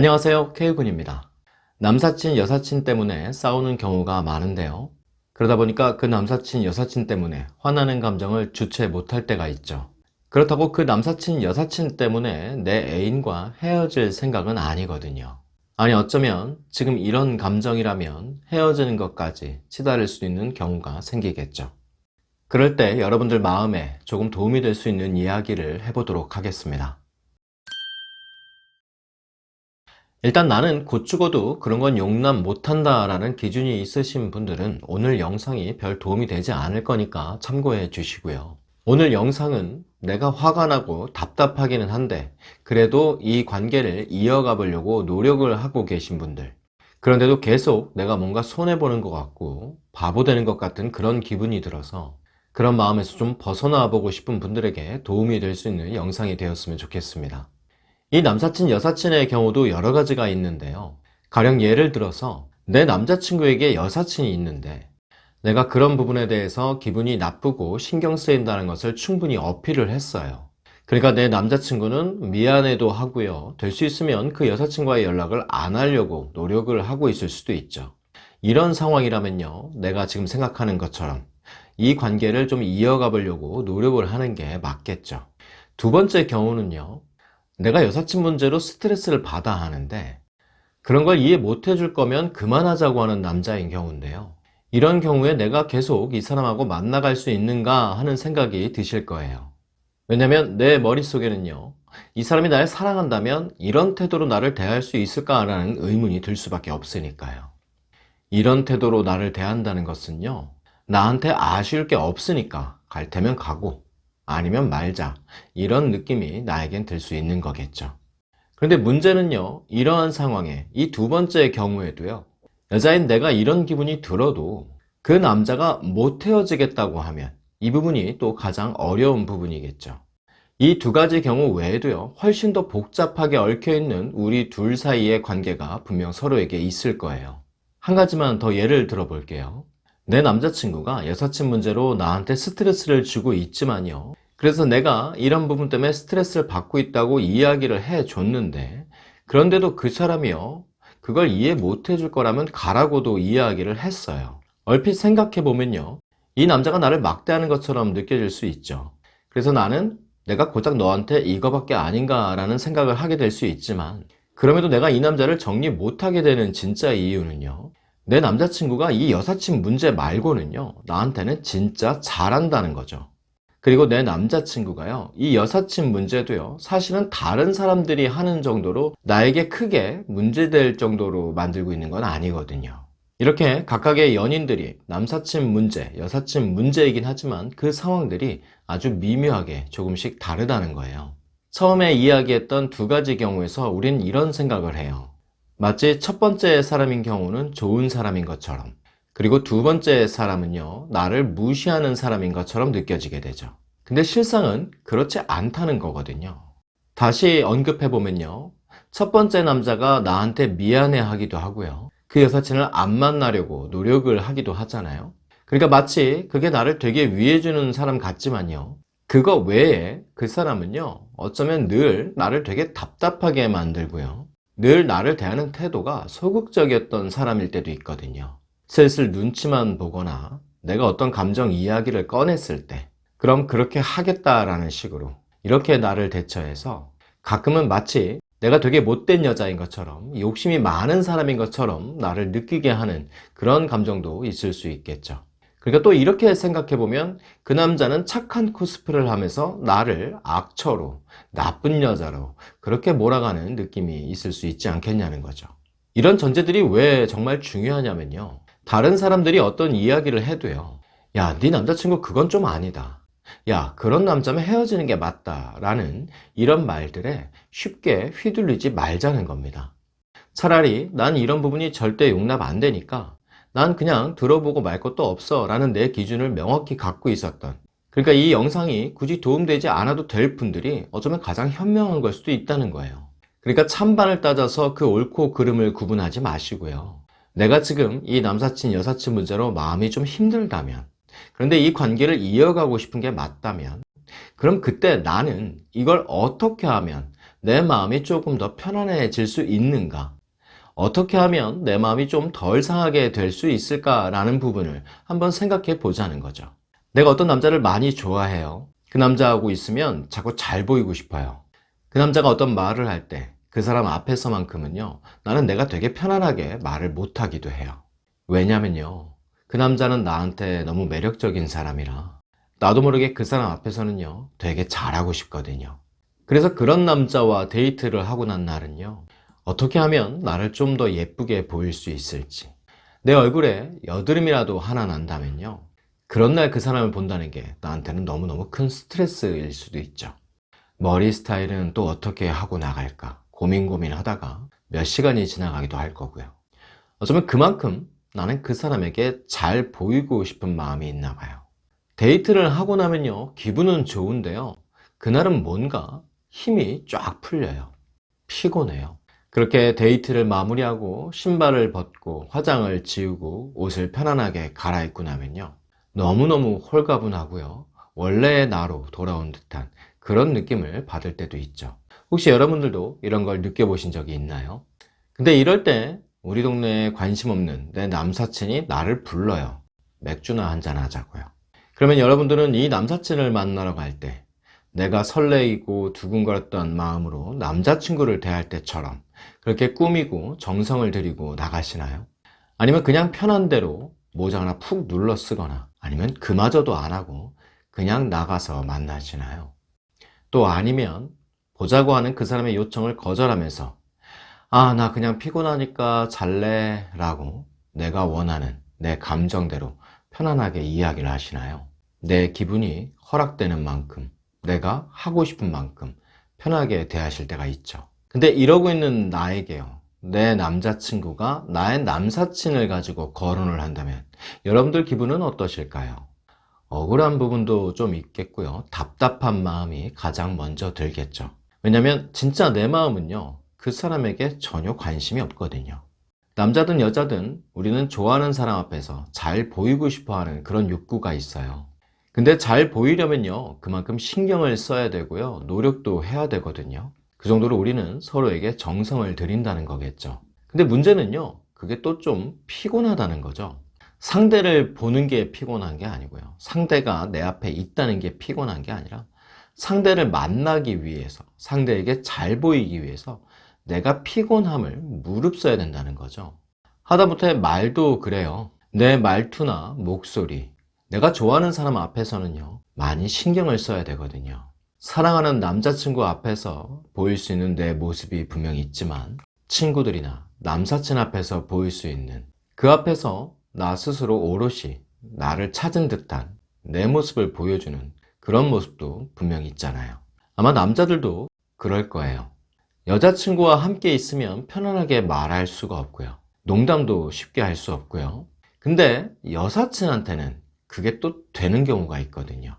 안녕하세요. 케이군입니다. 남사친, 여사친 때문에 싸우는 경우가 많은데요. 그러다 보니까 그 남사친, 여사친 때문에 화나는 감정을 주체 못할 때가 있죠. 그렇다고 그 남사친, 여사친 때문에 내 애인과 헤어질 생각은 아니거든요. 아니, 어쩌면 지금 이런 감정이라면 헤어지는 것까지 치달을 수 있는 경우가 생기겠죠. 그럴 때 여러분들 마음에 조금 도움이 될 수 있는 이야기를 해보도록 하겠습니다. 일단 나는 곧 죽어도 그런 건 용납 못한다 라는 기준이 있으신 분들은 오늘 영상이 별 도움이 되지 않을 거니까 참고해 주시고요. 오늘 영상은 내가 화가 나고 답답하기는 한데 그래도 이 관계를 이어가 보려고 노력을 하고 계신 분들 그런데도 계속 내가 뭔가 손해보는 것 같고 바보 되는 것 같은 그런 기분이 들어서 그런 마음에서 좀 벗어나 보고 싶은 분들에게 도움이 될 수 있는 영상이 되었으면 좋겠습니다. 이 남사친, 여사친의 경우도 여러 가지가 있는데요. 가령 예를 들어서 내 남자친구에게 여사친이 있는데 내가 그런 부분에 대해서 기분이 나쁘고 신경 쓰인다는 것을 충분히 어필을 했어요. 그러니까 내 남자친구는 미안해도 하고요. 될 수 있으면 그 여사친과의 연락을 안 하려고 노력을 하고 있을 수도 있죠. 이런 상황이라면요. 내가 지금 생각하는 것처럼 이 관계를 좀 이어가 보려고 노력을 하는 게 맞겠죠. 두 번째 경우는요. 내가 여사친 문제로 스트레스를 받아 하는데 그런 걸 이해 못 해줄 거면 그만하자고 하는 남자인 경우인데요. 이런 경우에 내가 계속 이 사람하고 만나갈 수 있는가 하는 생각이 드실 거예요. 왜냐면 내 머릿속에는요, 이 사람이 날 사랑한다면 이런 태도로 나를 대할 수 있을까라는 의문이 들 수밖에 없으니까요. 이런 태도로 나를 대한다는 것은요, 나한테 아쉬울 게 없으니까 갈 테면 가고 아니면 말자 이런 느낌이 나에겐 들 수 있는 거겠죠. 그런데 문제는요, 이러한 상황에 이 두 번째 경우에도요, 여자인 내가 이런 기분이 들어도 그 남자가 못 헤어지겠다고 하면 이 부분이 또 가장 어려운 부분이겠죠. 이 두 가지 경우 외에도요, 훨씬 더 복잡하게 얽혀있는 우리 둘 사이의 관계가 분명 서로에게 있을 거예요. 한 가지만 더 예를 들어 볼게요. 내 남자친구가 여사친 문제로 나한테 스트레스를 주고 있지만요. 그래서 내가 이런 부분 때문에 스트레스를 받고 있다고 이야기를 해 줬는데, 그런데도 그 사람이요, 그걸 이해 못 해줄 거라면 가라고도 이야기를 했어요. 얼핏 생각해 보면요. 이 남자가 나를 막대하는 것처럼 느껴질 수 있죠. 그래서 나는 내가 고작 너한테 이거밖에 아닌가 라는 생각을 하게 될 수 있지만, 그럼에도 내가 이 남자를 정리 못하게 되는 진짜 이유는요. 내 남자친구가 이 여사친 문제 말고는요, 나한테는 진짜 잘한다는 거죠. 그리고 내 남자친구가요, 이 여사친 문제도요, 사실은 다른 사람들이 하는 정도로 나에게 크게 문제될 정도로 만들고 있는 건 아니거든요. 이렇게 각각의 연인들이 남사친 문제, 여사친 문제이긴 하지만 그 상황들이 아주 미묘하게 조금씩 다르다는 거예요. 처음에 이야기했던 두 가지 경우에서 우린 이런 생각을 해요. 마치 첫 번째 사람인 경우는 좋은 사람인 것처럼, 그리고 두 번째 사람은요, 나를 무시하는 사람인 것처럼 느껴지게 되죠. 근데 실상은 그렇지 않다는 거거든요. 다시 언급해보면요. 첫 번째 남자가 나한테 미안해 하기도 하고요. 그 여사친을 안 만나려고 노력을 하기도 하잖아요. 그러니까 마치 그게 나를 되게 위해주는 사람 같지만요. 그거 외에 그 사람은요, 어쩌면 늘 나를 되게 답답하게 만들고요. 늘 나를 대하는 태도가 소극적이었던 사람일 때도 있거든요. 슬슬 눈치만 보거나 내가 어떤 감정 이야기를 꺼냈을 때 그럼 그렇게 하겠다라는 식으로 이렇게 나를 대처해서 가끔은 마치 내가 되게 못된 여자인 것처럼 욕심이 많은 사람인 것처럼 나를 느끼게 하는 그런 감정도 있을 수 있겠죠. 그러니까 또 이렇게 생각해 보면 그 남자는 착한 코스프레를 하면서 나를 악처로 나쁜 여자로 그렇게 몰아가는 느낌이 있을 수 있지 않겠냐는 거죠. 이런 전제들이 왜 정말 중요하냐면요. 다른 사람들이 어떤 이야기를 해도요. 야, 네 남자친구 그건 좀 아니다. 야, 그런 남자면 헤어지는 게 맞다. 라는 이런 말들에 쉽게 휘둘리지 말자는 겁니다. 차라리 난 이런 부분이 절대 용납 안 되니까 난 그냥 들어보고 말 것도 없어. 라는 내 기준을 명확히 갖고 있었던. 그러니까 이 영상이 굳이 도움되지 않아도 될 분들이 어쩌면 가장 현명한 걸 수도 있다는 거예요. 그러니까 찬반을 따져서 그 옳고 그름을 구분하지 마시고요. 내가 지금 이 남사친, 여사친 문제로 마음이 좀 힘들다면, 그런데 이 관계를 이어가고 싶은 게 맞다면, 그럼 그때 나는 이걸 어떻게 하면 내 마음이 조금 더 편안해질 수 있는가? 어떻게 하면 내 마음이 좀 덜 상하게 될 수 있을까라는 부분을 한번 생각해 보자는 거죠. 내가 어떤 남자를 많이 좋아해요. 그 남자하고 있으면 자꾸 잘 보이고 싶어요. 그 남자가 어떤 말을 할 때 그 사람 앞에서만큼은요, 나는 내가 되게 편안하게 말을 못 하기도 해요. 왜냐면요, 그 남자는 나한테 너무 매력적인 사람이라 나도 모르게 그 사람 앞에서는요, 되게 잘하고 싶거든요. 그래서 그런 남자와 데이트를 하고 난 날은요, 어떻게 하면 나를 좀 더 예쁘게 보일 수 있을지, 내 얼굴에 여드름이라도 하나 난다면요, 그런 날 그 사람을 본다는 게 나한테는 너무너무 큰 스트레스일 수도 있죠. 머리 스타일은 또 어떻게 하고 나갈까 고민 고민 하다가 몇 시간이 지나가기도 할 거고요. 어쩌면 그만큼 나는 그 사람에게 잘 보이고 싶은 마음이 있나 봐요. 데이트를 하고 나면요, 기분은 좋은데요. 그날은 뭔가 힘이 쫙 풀려요. 피곤해요. 그렇게 데이트를 마무리하고 신발을 벗고 화장을 지우고 옷을 편안하게 갈아입고 나면요. 너무너무 홀가분하고요. 원래의 나로 돌아온 듯한 그런 느낌을 받을 때도 있죠. 혹시 여러분들도 이런 걸 느껴보신 적이 있나요? 근데 이럴 때 우리 동네에 관심 없는 내 남사친이 나를 불러요. 맥주나 한잔 하자고요. 그러면 여러분들은 이 남사친을 만나러 갈 때 내가 설레이고 두근거렸던 마음으로 남자친구를 대할 때처럼 그렇게 꾸미고 정성을 들이고 나가시나요? 아니면 그냥 편한 대로 모자 하나 푹 눌러 쓰거나 아니면 그마저도 안 하고 그냥 나가서 만나시나요? 또 아니면 보자고 하는 그 사람의 요청을 거절하면서 아, 나 그냥 피곤하니까 잘래 라고 내가 원하는 내 감정대로 편안하게 이야기를 하시나요? 내 기분이 허락되는 만큼 내가 하고 싶은 만큼 편하게 대하실 때가 있죠. 근데 이러고 있는 나에게요. 내 남자친구가 나의 남사친을 가지고 거론을 한다면 여러분들 기분은 어떠실까요? 억울한 부분도 좀 있겠고요. 답답한 마음이 가장 먼저 들겠죠. 왜냐면 진짜 내 마음은요. 그 사람에게 전혀 관심이 없거든요. 남자든 여자든 우리는 좋아하는 사람 앞에서 잘 보이고 싶어 하는 그런 욕구가 있어요. 근데 잘 보이려면요. 그만큼 신경을 써야 되고요. 노력도 해야 되거든요. 그 정도로 우리는 서로에게 정성을 들인다는 거겠죠. 근데 문제는요. 그게 또 좀 피곤하다는 거죠. 상대를 보는 게 피곤한 게 아니고요. 상대가 내 앞에 있다는 게 피곤한 게 아니라 상대를 만나기 위해서, 상대에게 잘 보이기 위해서 내가 피곤함을 무릅써야 된다는 거죠. 하다못해 말도 그래요. 내 말투나 목소리, 내가 좋아하는 사람 앞에서는요, 많이 신경을 써야 되거든요. 사랑하는 남자친구 앞에서 보일 수 있는 내 모습이 분명히 있지만, 친구들이나 남사친 앞에서 보일 수 있는 그 앞에서 나 스스로 오롯이 나를 찾은 듯한 내 모습을 보여주는 그런 모습도 분명히 있잖아요. 아마 남자들도 그럴 거예요. 여자친구와 함께 있으면 편안하게 말할 수가 없고요. 농담도 쉽게 할 수 없고요. 근데 여사친한테는 그게 또 되는 경우가 있거든요.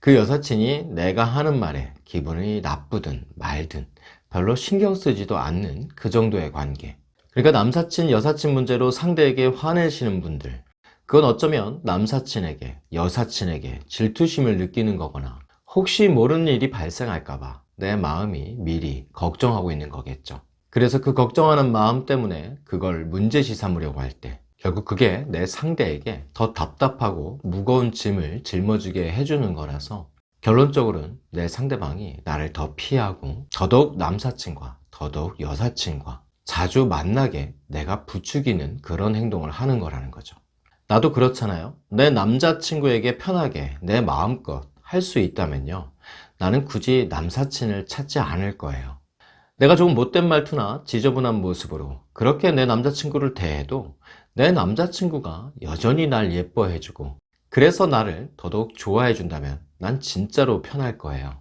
그 여사친이 내가 하는 말에 기분이 나쁘든 말든 별로 신경 쓰지도 않는 그 정도의 관계. 그러니까 남사친, 여사친 문제로 상대에게 화내시는 분들. 그건 어쩌면 남사친에게, 여사친에게 질투심을 느끼는 거거나 혹시 모르는 일이 발생할까봐 내 마음이 미리 걱정하고 있는 거겠죠. 그래서 그 걱정하는 마음 때문에 그걸 문제시 삼으려고 할 때 결국 그게 내 상대에게 더 답답하고 무거운 짐을 짊어지게 해주는 거라서 결론적으로는 내 상대방이 나를 더 피하고 더더욱 남사친과 더더욱 여사친과 자주 만나게 내가 부추기는 그런 행동을 하는 거라는 거죠. 나도 그렇잖아요. 내 남자친구에게 편하게 내 마음껏 할 수 있다면요. 나는 굳이 남사친을 찾지 않을 거예요. 내가 조금 못된 말투나 지저분한 모습으로 그렇게 내 남자친구를 대해도 내 남자친구가 여전히 날 예뻐해주고 그래서 나를 더더욱 좋아해준다면 난 진짜로 편할 거예요.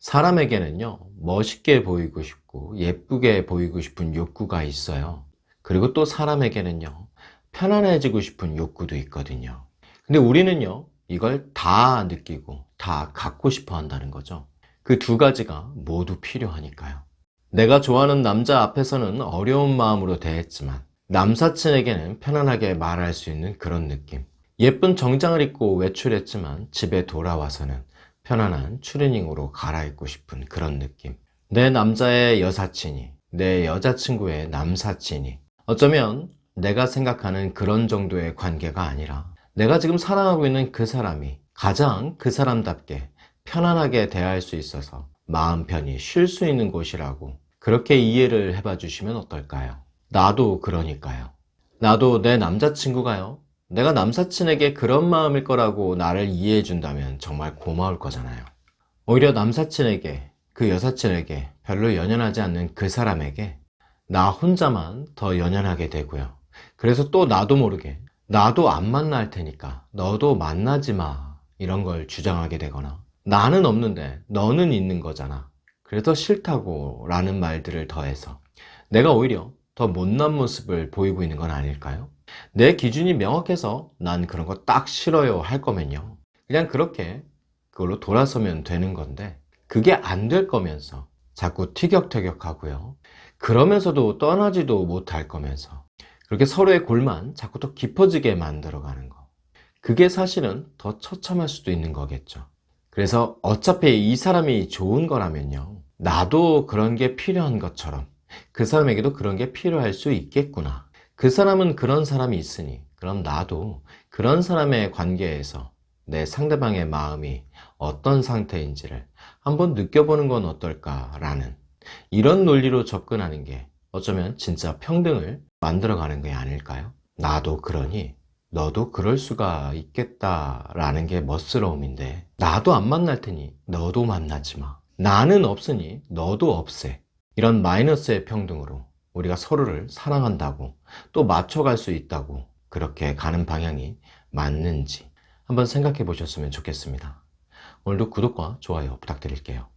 사람에게는요, 멋있게 보이고 싶고 예쁘게 보이고 싶은 욕구가 있어요. 그리고 또 사람에게는요, 편안해지고 싶은 욕구도 있거든요. 근데 우리는요, 이걸 다 느끼고 다 갖고 싶어 한다는 거죠. 그 두 가지가 모두 필요하니까요. 내가 좋아하는 남자 앞에서는 어려운 마음으로 대했지만 남사친에게는 편안하게 말할 수 있는 그런 느낌. 예쁜 정장을 입고 외출했지만 집에 돌아와서는 편안한 추리닝으로 갈아입고 싶은 그런 느낌. 내 남자의 여사친이, 내 여자친구의 남사친이, 어쩌면 내가 생각하는 그런 정도의 관계가 아니라 내가 지금 사랑하고 있는 그 사람이 가장 그 사람답게 편안하게 대할 수 있어서 마음 편히 쉴 수 있는 곳이라고 그렇게 이해를 해봐 주시면 어떨까요? 나도 그러니까요. 나도 내 남자친구가요. 내가 남사친에게 그런 마음일 거라고 나를 이해해 준다면 정말 고마울 거잖아요. 오히려 남사친에게, 그 여사친에게 별로 연연하지 않는 그 사람에게 나 혼자만 더 연연하게 되고요. 그래서 또 나도 모르게 나도 안 만날 테니까 너도 만나지 마. 이런 걸 주장하게 되거나 나는 없는데 너는 있는 거잖아. 그래서 싫다고 라는 말들을 더해서 내가 오히려 더 못난 모습을 보이고 있는 건 아닐까요? 내 기준이 명확해서 난 그런 거 딱 싫어요 할 거면요. 그냥 그렇게 그걸로 돌아서면 되는 건데 그게 안 될 거면서 자꾸 티격태격 하고요. 그러면서도 떠나지도 못할 거면서 그렇게 서로의 골만 자꾸 더 깊어지게 만들어가는 거. 그게 사실은 더 처참할 수도 있는 거겠죠. 그래서 어차피 이 사람이 좋은 거라면요. 나도 그런 게 필요한 것처럼 그 사람에게도 그런 게 필요할 수 있겠구나. 그 사람은 그런 사람이 있으니 그럼 나도 그런 사람의 관계에서 내 상대방의 마음이 어떤 상태인지를 한번 느껴보는 건 어떨까라는 이런 논리로 접근하는 게 어쩌면 진짜 평등을 만들어가는 게 아닐까요? 나도 그러니 너도 그럴 수가 있겠다라는 게 멋스러움인데 나도 안 만날 테니 너도 만나지 마. 나는 없으니 너도 없애. 이런 마이너스의 평등으로 우리가 서로를 사랑한다고 또 맞춰갈 수 있다고 그렇게 가는 방향이 맞는지 한번 생각해 보셨으면 좋겠습니다. 오늘도 구독과 좋아요 부탁드릴게요.